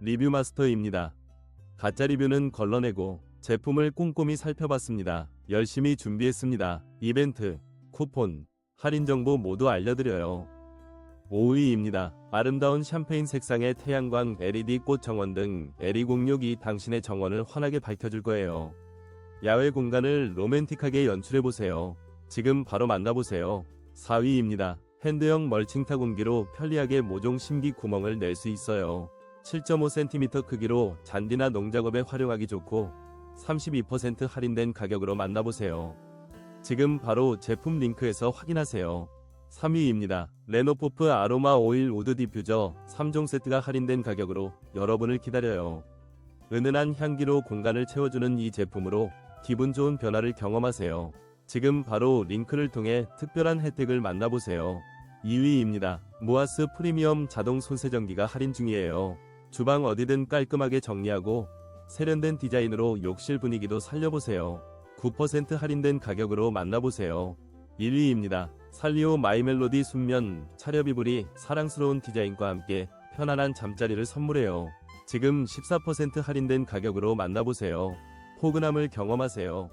리뷰 마스터입니다. 가짜 리뷰는 걸러내고 제품을 꼼꼼히 살펴봤습니다. 열심히 준비했습니다. 이벤트, 쿠폰, 할인 정보 모두 알려드려요. 5위입니다. 아름다운 샴페인 색상의 태양광 LED 꽃 정원 등 LED06이 당신의 정원을 환하게 밝혀줄 거예요. 야외 공간을 로맨틱하게 연출해보세요. 지금 바로 만나보세요. 4위입니다. 핸드형 멀칭타 공기로 편리하게 모종 심기 구멍을 낼 수 있어요. 7.5cm 크기로 잔디나 농작업에 활용하기 좋고 32% 할인된 가격으로 만나보세요. 지금 바로 제품 링크에서 확인하세요. 3위입니다. 레노포프 아로마 오일 우드 디퓨저 3종 세트가 할인된 가격으로 여러분을 기다려요. 은은한 향기로 공간을 채워주는 이 제품으로 기분 좋은 변화를 경험하세요. 지금 바로 링크를 통해 특별한 혜택을 만나보세요. 2위입니다. 무아스 프리미엄 자동 손세정기가 할인 중이에요. 주방 어디든 깔끔하게 정리하고 세련된 디자인으로 욕실 분위기도 살려보세요. 9% 할인된 가격으로 만나보세요. 1위입니다. 살리오 마이멜로디 순면 차렵 이불이 사랑스러운 디자인과 함께 편안한 잠자리를 선물해요. 지금 14% 할인된 가격으로 만나보세요. 포근함을 경험하세요.